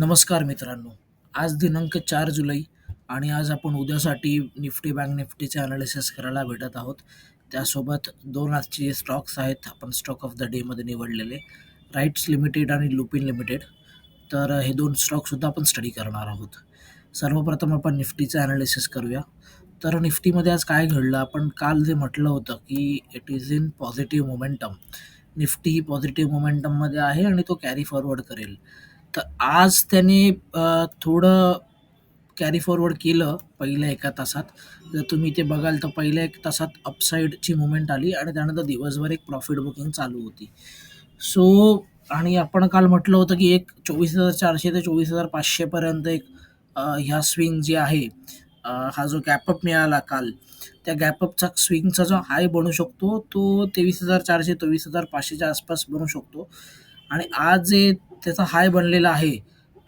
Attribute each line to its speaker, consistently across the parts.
Speaker 1: नमस्कार मित्रांनो. आज दिनांक चार जुलै आणि आज आपण उद्यासाठी निफ्टी बँक निफ्टीचे अनालिसिस करायला भेटत आहोत. त्यासोबत दोन आजचे स्टॉक्स आहेत आपण स्टॉक ऑफ द डेमध्ये निवडलेले. राईट्स लिमिटेड आणि लुपिन लिमिटेड. तर हे दोन स्टॉकसुद्धा आपण स्टडी करणार आहोत. सर्वप्रथम आपण निफ्टीचं ॲनालिसिस करूया. तर निफ्टीमध्ये आज काय घडलं? आपण काल जे म्हटलं होतं की it is in positive momentum. Nifty he positive मोमेंटममध्ये आहे आणि तो कॅरी फॉरवर्ड करेल. तर आज त्याने थोडं कॅरी फॉरवर्ड केलं पहिल्या एका तासात. जर तुम्ही ते बघाल तर पहिल्या एक तासात अपसाईडची मुवमेंट आली आणि त्यानंतर दिवसभर एक प्रॉफिट बुकिंग चालू होती. सो आणि आपण काल म्हटलं होतं की एक 24,400 ते चोवीस हजार पाचशेपर्यंत एक ह्या स्विंग जी आहे हा जो गॅपअप मिळाला काल, त्या गॅपअपचा स्विंगचा जो हाय बनू शकतो तो तेवीस हजार चारशे चोवीस हजार पाचशेच्या आसपास बनू शकतो आणि आज जे त्याचा हाय बनलेला आहे,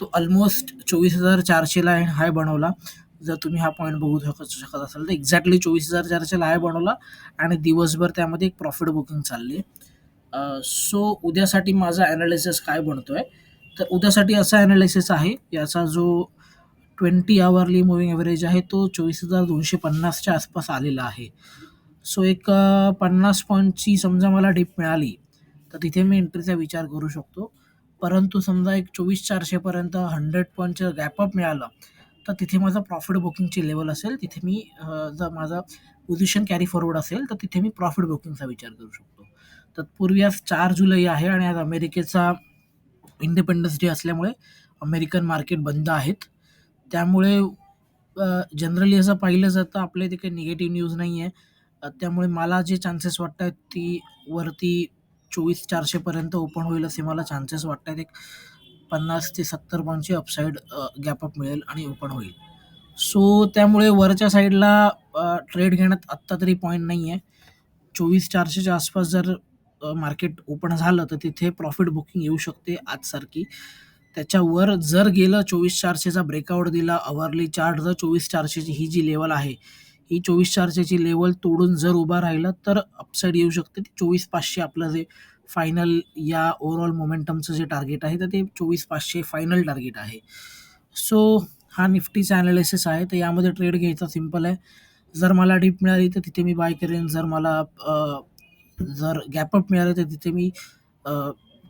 Speaker 1: तो ऑलमोस्ट चोवीस हजार चारशेला आहे हाय बनवला. जर तुम्ही हा पॉईंट बघू शकत शकत असाल तर एक्झॅक्टली चोवीस हजार चारशेला हाय बनवला आणि दिवसभर त्यामध्ये एक प्रॉफिट बुकिंग चालली आहे. सो उद्यासाठी माझा ॲनालिसिस काय बनतो आहे तर उद्यासाठी असा ॲनालिसिस आहे, याचा जो ट्वेंटी आवरली मूव्हिंग ॲव्हरेज आहे तो चोवीस हजार दोनशे पन्नासच्या आसपास आलेला आहे. सो एक पन्नास पॉईंटची समजा मला डिप मिळाली, तर तिथे मी एंट्रीचा विचार करू शकतो. परंतु समजा एक चोवीस चारशेपर्यंत हंड्रेड पॉईंटचं गॅपअप मिळालं, तर तिथे माझं प्रॉफिट बुकिंगची लेवल असेल. तिथे मी जर माझा पोझिशन कॅरी फॉरवर्ड असेल, तर तिथे मी प्रॉफिट बुकिंगचा विचार करू शकतो. तत्पूर्वी आज चार जुलै आहे आणि आज अमेरिकेचा इंडिपेंडन्स डे असल्यामुळे अमेरिकन मार्केट बंद आहेत. त्यामुळे जनरली असं पाहिलं जातं आपल्या इथे काही निगेटिव्ह न्यूज नाही आहे त्यामुळे मला जे चान्सेस वाटत आहेत ती वरती 24,400 पर्यंत ओपन होईल असे मला चान्सेस वाटतायत. एक 50 ते 70 पॉइंटची अपसाइड अ, गॅप अप मिळेल आणि ओपन होईल. सो त्यामुळे वरच्या साईडला ट्रेड घेण्यात आत्ता तरी पॉईंट नाही आहे चोवीस चारशेच्या आसपास जर मार्केट ओपन झालं, तर तिथे प्रॉफिट बुकिंग येऊ शकते आजसारखी. त्याच्यावर जर गेलं चोवीस चारशेचा ब्रेकआउट दिला अवरली चार्ट जर चोवीस चारशेची ही जी लेवल आहे, ही चोवीस चारशेची लेवल तोडून जर उभा राहिलं, तर अपसाईड येऊ शकते. 24,500 आपलं जे फायनल या ओव्हरऑल मोमेंटमचं जे टार्गेट आहे, तर ते 24,500 फायनल टार्गेट आहे. सो हा निफ्टीचा ॲनालिसिस आहे. तर यामध्ये ट्रेड घ्यायचा सिंपल आहे. जर मला डीप मिळाली, तर तिथे मी बाय करेन. जर मला जर गॅप अप मिळालं, तर तिथे मी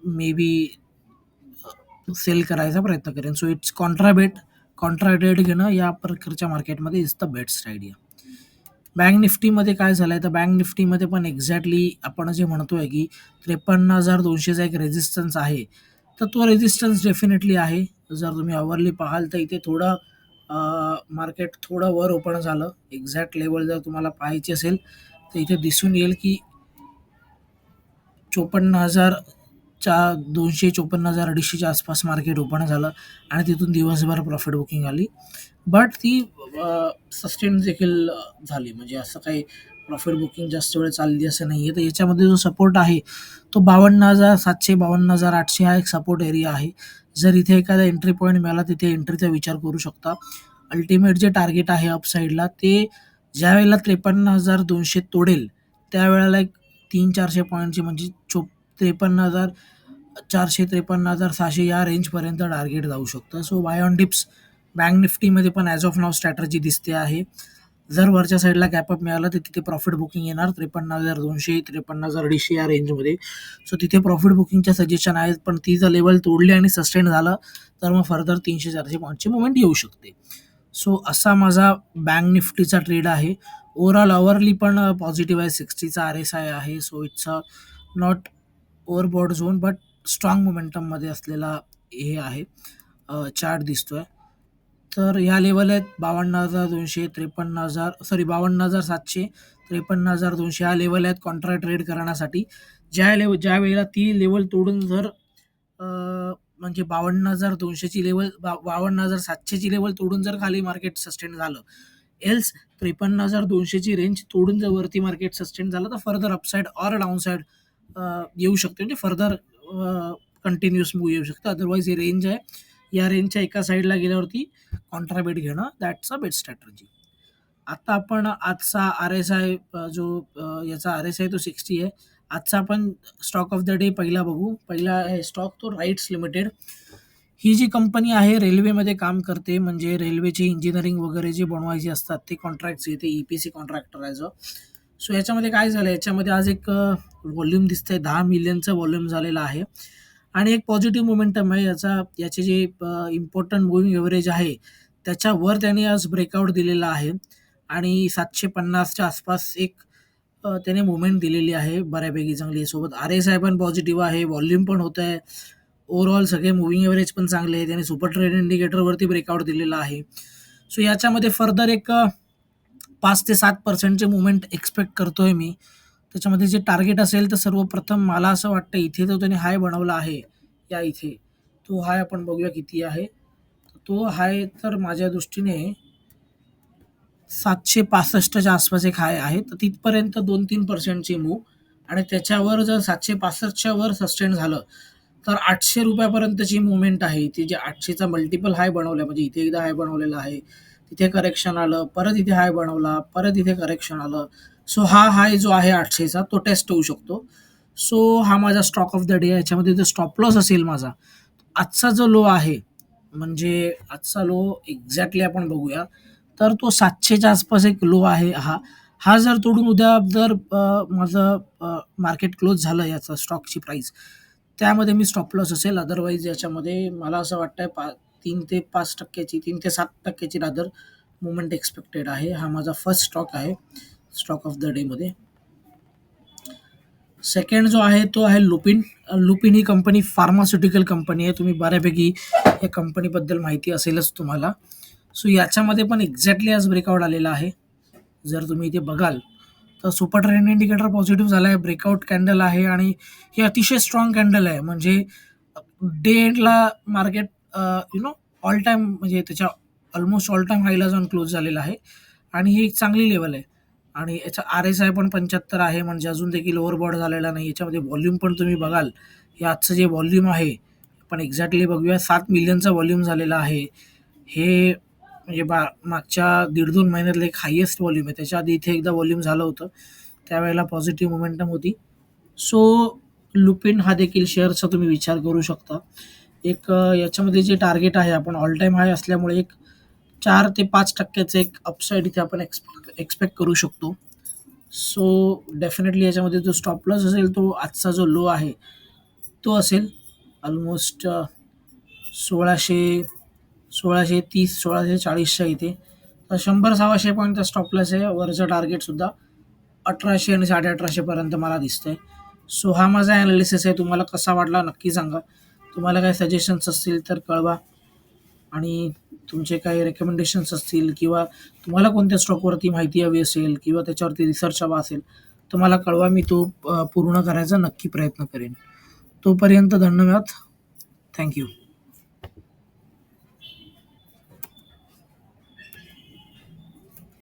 Speaker 1: मे बी सेल करायचा प्रयत्न करेन. सो इट्स कॉन्ट्राबेट कॉन्ट्राडेट घेणं या प्रकारच्या मार्केटमध्ये is the best idea. Bank निफ्टीमध्ये काय झालंय, तर बँक निफ्टीमध्ये पण एक्झॅक्टली आपण जे म्हणतोय की त्रेपन्न हजार दोनशेचा एक रेझिस्टन्स आहे. तर तो रेझिस्टन्स डेफिनेटली आहे. जर तुम्ही अवरली पाहाल, तर इथे थोडं मार्केट थोडं वर ओपन झालं. एक्झॅक्ट लेवल जर तुम्हाला पाहायची असेल, तर इथे दिसून येईल की 54,000 च्या 200-54,250 च्या आसपास मार्केट ओपन झालं आणि तिथून दिवसभर प्रॉफिट बुकिंग आली. बट ती सस्टेन देखील झाली. म्हणजे असं काही प्रॉफिट बुकिंग जास्त वेळ चालली असं नाही आहे तर याच्यामध्ये जो सपोर्ट आहे, तो 52,700-52,800 हा एक सपोर्ट एरिया आहे. जर इथे एखादा एंट्री पॉईंट मिळाला, तिथे एंट्रीचा विचार करू शकता. अल्टिमेट जे टार्गेट आहे अपसाईडला ते ज्यावेळेला 53,200 तोडेल, त्यावेळेला एक तीन चारशे पॉईंटची म्हणजे चोप त्रेपन्न हजार चारशे त्रेपन्न हजार सहाशे या रेंजपर्यंत टार्गेट जाऊ शकतं. So buy on dips bank निफ्टीमध्ये पण ॲज ऑफ नाव स्ट्रॅटर्जी दिसते आहे. जर वरच्या साईडला गॅपअप मिळालं तर तिथे प्रॉफिट बुकिंग येणार 53,200-53,250 या रेंजमध्ये. सो तिथे प्रॉफिट बुकिंगच्या सजेशन आहेत. पण ती जर लेवल तोडली आणि सस्टेन झालं, तर मग फर्दर 300-400 पॉइंटची मूव्हमेंट येऊ शकते. सो असा माझा बँक निफ्टीचा ट्रेड आहे. ओव्हरऑल अवरली पण पॉझिटिव्ह आहे. सिक्स्टीचा आर-एस-आय आहे. So it's a not overbought zone, but strong मोमेंटममध्ये असलेला हे आहे चार्ट चार्ट दिसतोय. तर ह्या लेवल आहेत 52,200, 53,000 सॉरी 52,700, 53,200 ह्या लेवल आहेत कॉन्ट्रा ट्रेड करण्यासाठी. ज्या लेवल ज्या वेळेला ती लेवल तोडून जर म्हणजे बावन्न हजार दोनशेची लेवल बा बावन्न हजार सातशेची लेवल तोडून जर खाली मार्केट सस्टेन झालं, एल्स त्रेपन्न हजार दोनशेची रेंज तोडून जर वरती मार्केट सस्टेन झालं, तर फर्दर अपसाईड ऑर डाउनसाइड येऊ शकते. म्हणजे फर्दर कंटिन्युअस मूव्ह येऊ शकतं. अदरवाईज ही रेंज आहे. या रेंजच्या एका साईडला गेल्यावरती कॉन्ट्राबेट घेणं दॅट्स अ बेस्ट स्ट्रॅटर्जी आता आपण आजचा आर-एस-आय जो याचा आर-एस-आय तो 60 आहे. आजचा आपण स्टॉक ऑफ द डे पहिला बघू. पहिला आहे स्टॉक तो राईट्स लिमिटेड. ही जी कंपनी आहे रेल्वेमध्ये काम करते म्हणजे रेल्वेची इंजिनिअरिंग वगैरे जे बनवायची असतात ते कॉन्ट्रॅक्ट्स येते E P C contractor as a so याच्यामध्ये काय झालं याच्यामध्ये आज एक व्हॉल्यूम दिसतंय. दहा मिलियनचं व्हॉल्यूम झालेलं आहे. आणि एक पॉझिटिव्ह मोमेंटम आहे. याचा याचे जे इम्पॉर्टंट मुव्हिंग एव्हरेज आहे त्याच्यावर त्याने आज ब्रेकआउट दिलेला आहे. आणि सातशे पन्नासच्या आसपास एक त्याने मुवमेंट दिलेली आहे बऱ्यापैकी चांगली. सोबत आर एस आय पण पॉझिटिव्ह आहे. व्हॉल्यूम पण होत आहे ओव्हरऑल सगळे मुव्हिंग एव्हरेज पण चांगले आहे. त्याने सुपर ट्रेड इंडिकेटरवरती ब्रेकआउट दिलेला आहे. सो याच्यामध्ये फर्दर एक पाच ते सात पर्सेंटचे मुवमेंट एक्सपेक्ट करतोय मी. त्याच्यामध्ये जे टार्गेट असेल तर सर्वप्रथम मला असं वाटतं इथे जो त्याने हाय बनवला आहे. या इथे. तो हाय आपण बघूया किती आहे. तो हाय तर माझ्या दृष्टीने सातशे पासष्टच्या आसपास एक हाय आहे. तर तिथपर्यंत दोन तीन पर्सेंटची मूव आणि त्याच्यावर जर सातशे पासष्टच्या वर सस्टेन झालं तर आठशे रुपयापर्यंतची मुवमेंट आहे. ती जे आठशेचा मल्टिपल हाय बनवला म्हणजे इथे एकदा हाय बनवलेला आहे. तिथे करेक्शन आलं परत इथे हाय बनवला परत इथे करेक्शन आलं. सो हा हाय जो आहे आठशेचा तो टेस्ट होऊ शकतो. सो हा माझा स्टॉक ऑफ द डे याच्यामध्ये जो स्टॉप लॉस असेल माझा आजचा जो लो आहे म्हणजे आजचा लो एक्झॅक्टली आपण बघूया तर तो सातशेच्या आसपास एक लो आहे हा. हा जर तोडून उद्या जर माझं मार्केट क्लोज झालं याचा स्टॉकची प्राईस त्यामध्ये मी स्टॉप लॉस असेल. अदरवाईज याच्यामध्ये मला असं वाटतंय पा तीन ते पाच टक्क्याची तीन ते सात टक्क्याची रादर मुवमेंट एक्सपेक्टेड आहे. हा माझा फर्स्ट स्टॉक आहे स्टॉक ऑफ द डेमध्ये सेकंड जो आहे तो आहे लुपिन लुपिन ही कंपनी फार्मास्युटिकल कंपनी आहे. तुम्ही बऱ्यापैकी या कंपनीबद्दल माहिती असेलच तुम्हाला. सो याच्यामध्ये पण एक्झॅक्टली आज ब्रेकआउट आलेला आहे. जर तुम्ही इथे बघाल तर सुपर ट्रेंड इंडिकेटर पॉझिटिव्ह झाला आहे ब्रेकआउट कॅन्डल आहे आणि हे अतिशय स्ट्रॉंग कॅन्डल आहे. म्हणजे डे एंडला market you know all time म्हणजे त्याच्या ऑलमोस्ट ऑल टाईम हायला जाऊन क्लोज झालेला आहे. आणि ही एक चांगली लेवल आहे. आणि याचा आर एस आय पण पंच्याहत्तर आहे. म्हणजे अजून देखील ओव्हरबॉड झालेला नाही. याच्यामध्ये व्हॉल्यूम पण तुम्ही बघाल. हे आजचं जे व्हॉल्यूम आहे पण एक्झॅक्टली बघूया. सात मिलियनचा व्हॉल्यूम झालेला आहे. हे म्हणजे बा मागच्या दीड दोन महिन्यातलं एक हायेस्ट व्हॉल्यूम आहे. त्याच्या आधी इथे एकदा व्हॉल्यूम झालं होतं. त्यावेळेला पॉझिटिव्ह मोमेंटम होती. सो लुपिन हा देखील शेअरचा तुम्ही विचार करू शकता. एक याच्यामध्ये जे टार्गेट आहे आपण ऑल टाईम हाय असल्यामुळे एक चार ते पाच टक्क्याचं एक अपसाईड इथे आपण एक्सपेक्ट एक्सपेक्ट करू शकतो. सो डेफिनेटली याच्यामध्ये जो स्टॉप लॉस असेल तो आजचा जो लो आहे तो असेल ऑलमोस्ट सोळाशे सोळाशे तीस सोळाशे चाळीसच्या इथे. तर शंभर सव्वाशे पॉईंटचा स्टॉप लॉस आहे वरचं टार्गेटसुद्धा अठराशे आणि साडे अठराशेपर्यंत मला दिसतं आहे सो हा माझा ॲनालिसिस आहे तुम्हाला कसा वाटला नक्की सांगा. तुम्हाला काही सजेशन्स असतील तर कळवा. आणि तुमचे काही रेकमेंडेशन्स असतील किंवा तुम्हाला कोणत्या स्टॉकवरती माहिती हवी असेल किंवा त्याच्यावरती रिसर्च हवा असेल तर मला कळवा मी तो पूर्ण करायचा नक्की प्रयत्न करेन. तोपर्यंत धन्यवाद. थँक्यू